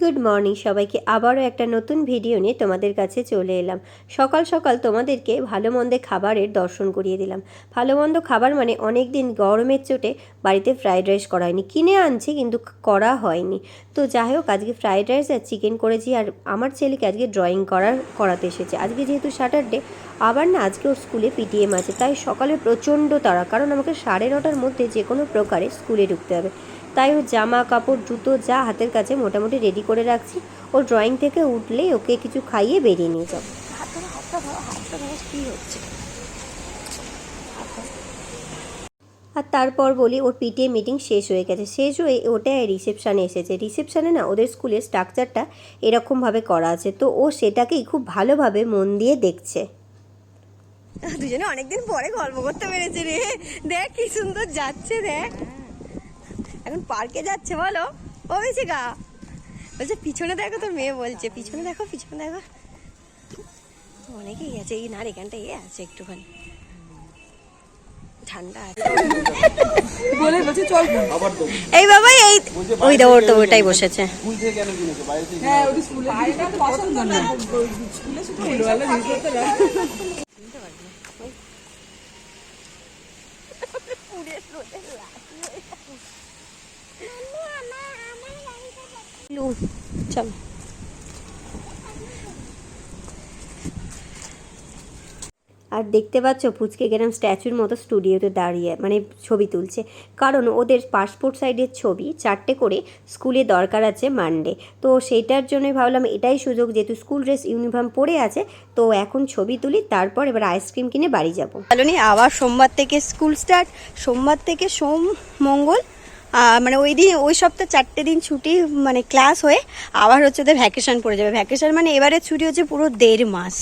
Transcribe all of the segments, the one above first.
Good morning সবাইকে আবারও একটা নতুন ভিডিও নিয়ে তোমাদের কাছে চলে এলাম। সকাল সকাল তোমাদেরকে ভালো মন্দে খাবারের দর্শন করিয়ে দিলাম। ভালো মন্দ খাবার মানে অনেক দিন গরমের চোটে বাড়িতে ফ্রাইড রাইস করা হয়নি। কিনে আনছি কিন্তু করা হয়নি। তো যাই হোক, আজকে ফ্রাইড রাইস আর চিকেন করেছি আর আমার ছেলেকে আজকে ড্রয়িং করার, করাতে এসেছে। আজকে যেহেতু স্যাটারডে আবার না আজকে ওর স্কুলে পিটিএম আছে। তাই সকালে প্রচণ্ড তাড়া, কারণ আমাকে সাড়ে নটার মধ্যে যে কোনো প্রকারে স্কুলে ঢুকতে হবে। তাই ওর জামা, কাপড়, জুতো যা হাতের কাছে মোটামুটি রেডি করে রাখছি। ও ড্রয়িং থেকে উঠলেই ওকে কিছু খাইয়ে বেরিয়ে নিয়ে যাব। আর তারপর বলি ওর পিটিএ মিটিং শেষ হয়ে গেছে। শেষ হয়ে ওটাই রিসেপশানে এসেছে। রিসেপশানে না ওদের স্কুলের স্ট্রাকচারটা এরকমভাবে করা আছে। তো ও সেটাকেই খুব ভালোভাবে মন দিয়ে দেখছে। দুজনে অনেকদিন পরে গল্প করতে পেরেছে রে। দেখ কি সুন্দর যাচ্ছে, দেখ। এখন পার্কে যাচ্ছে বলো? ও গা বলছে পিছনে দেখো তোর মেয়ে বলছে। পিছনে দেখো পিছনে দেখো। অনেকেই আছে এই না এখানটা এ আছে একটুখানি। ঠান্ডা আছে। বলে বলছে চল এই বাবা এই ওই ওটাই বসেছে। হ্যাঁ আর দেখতে পাচ্ছ পুচকে গেলাম স্ট্যাচুর মতো স্টুডিওতে দাঁড়িয়ে মানে ছবি তুলছে। কারণ ওদের পাসপোর্ট সাইডের ছবি চারটে করে স্কুলে দরকার আছে মানডে তো সেইটার জন্যই ভাবলাম এটাই সুযোগ, যেহেতু স্কুল ড্রেস ইউনিফর্ম পরে আছে, তো এখন ছবি তুলি, তারপর এবার আইসক্রিম কিনে বাড়ি যাব। বলনি আবার সোমবার থেকে স্কুল স্টার্ট সোমবার থেকে সোম মঙ্গল মানে ওই দিন, ওই সপ্তাহে চারটে দিন ছুটি মানে ক্লাস হয়ে আবার হচ্ছে ওদের ভ্যাকেশন পড়ে যাবে। ভ্যাকেশন মানে এবারে ছুটি হচ্ছে পুরো দেড় মাস।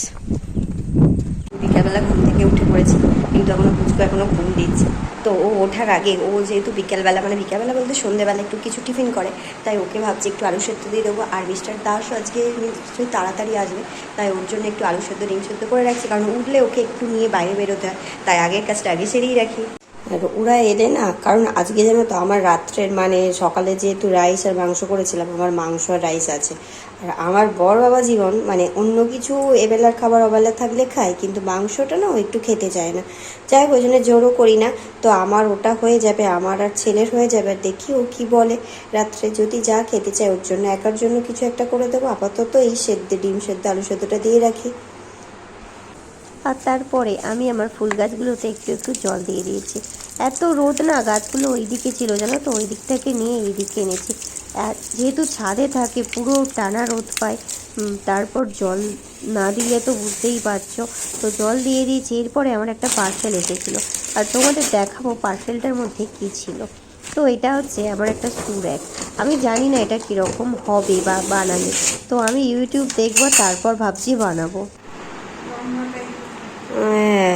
বিকালবেলা ঘুম থেকে উঠে পড়েছি, কিন্তু এখনও পুচকু এখনও ঘুম দিচ্ছে। তো ও ওঠার আগে, ও যেহেতু বিকেলবেলা মানে বিকেলবেলা বলতে সন্ধ্যেবেলা একটু কিছু টিফিন করে, তাই ওকে ভাবছি একটু আলু সেদ্ধ দিয়ে দেবো। আর মিস্টার দাসও আজকে নিশ্চয়ই তাড়াতাড়ি আসবে, তাই ওর জন্য একটু আলু সেদ্ধ, ডিম সেদ্ধ করে রাখছি। কারণ উঠলে ওকে একটু নিয়ে বাইরে বেরোতে হয়, তাই আগের কাজটা আগে সেরেই রাখি। আর ওরা এলে না, কারণ আজকে জানো তো আমার রাত্রের মানে সকালে যেহেতু রাইস আর মাংস করেছিলাম, আমার মাংস আর রাইস আছে। আর আমার বর বাবা জীবন মানে অন্য কিছু এবেলার খাবার অবেলা থাকলে খায়, কিন্তু মাংসটা না একটু খেতে চায় না। যাই হোক, ওই জন্য জোরও করি না। তো আমার ওটা হয়ে যাবে, আমার আর ছেলের হয়ে যাবে, আর দেখি ও কি বলে। রাত্রে যদি যা খেতে চায়, ওর জন্য একার জন্য কিছু একটা করে দেবো, আপাতত এই সেদ্ধ, ডিম সেদ্ধ, আলু সেদ্ধটা দিয়ে রাখি। আর তারপরে আমি আমার ফুল গাছগুলোতে একটু একটু জল দিয়ে দিয়েছি। এত রোদ না, গাছগুলো ওই দিকে ছিল, জানো তো? ওই দিক থেকে নিয়ে এই দিকে এনেছি যেহেতু ছাদে থাকে, পুরো টানা রোদ পায় তারপর জল না দিলে তো বুঝতেই পারছ। তো জল দিয়ে দিয়েছি, এরপরে আমার একটা পার্সেল এসেছিল। আর তোমাদের দেখাবো পার্সেলটার মধ্যে কী ছিল। তো এটা হচ্ছে আমার একটা সুরেক আমি জানি না এটা কীরকম হবে বা বানালে। তো আমি ইউটিউব দেখব, তারপর ভাবছি বানাবো। হ্যাঁ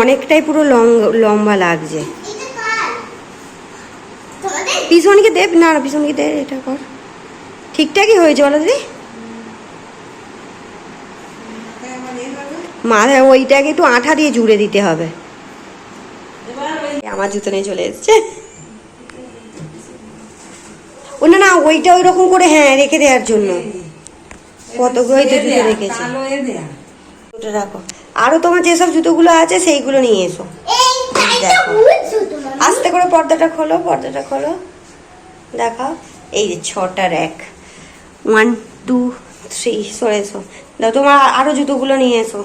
অনেকটাই পুরো লং লম্বা লাগছে। পিছনকে দেব না না পিছনকে দে এটা কর। ঠিকঠাকই হয়েছে বলো দিদি। মাথা ওইটাকে একটু আঠা দিয়ে জুড়ে দিতে হবে। আমার জুতো নিয়ে চলে এসছে। ও না না ওইটা ওই রকম করে হ্যাঁ রেখে দেওয়ার জন্য। কতগুলোই তো জুতো রেখেছে। রাখো। আরও তোমার যেসব জুতোগুলো আছে সেইগুলো নিয়ে এসো। দেখো। আস্তে করে পর্দাটা খোলো পর্দাটা খোলো। দেখাও। এই যে ছটা র্যাক। ওয়ান টু থ্রি সরে এসো। দাও তোমার আরও জুতোগুলো নিয়ে এসো।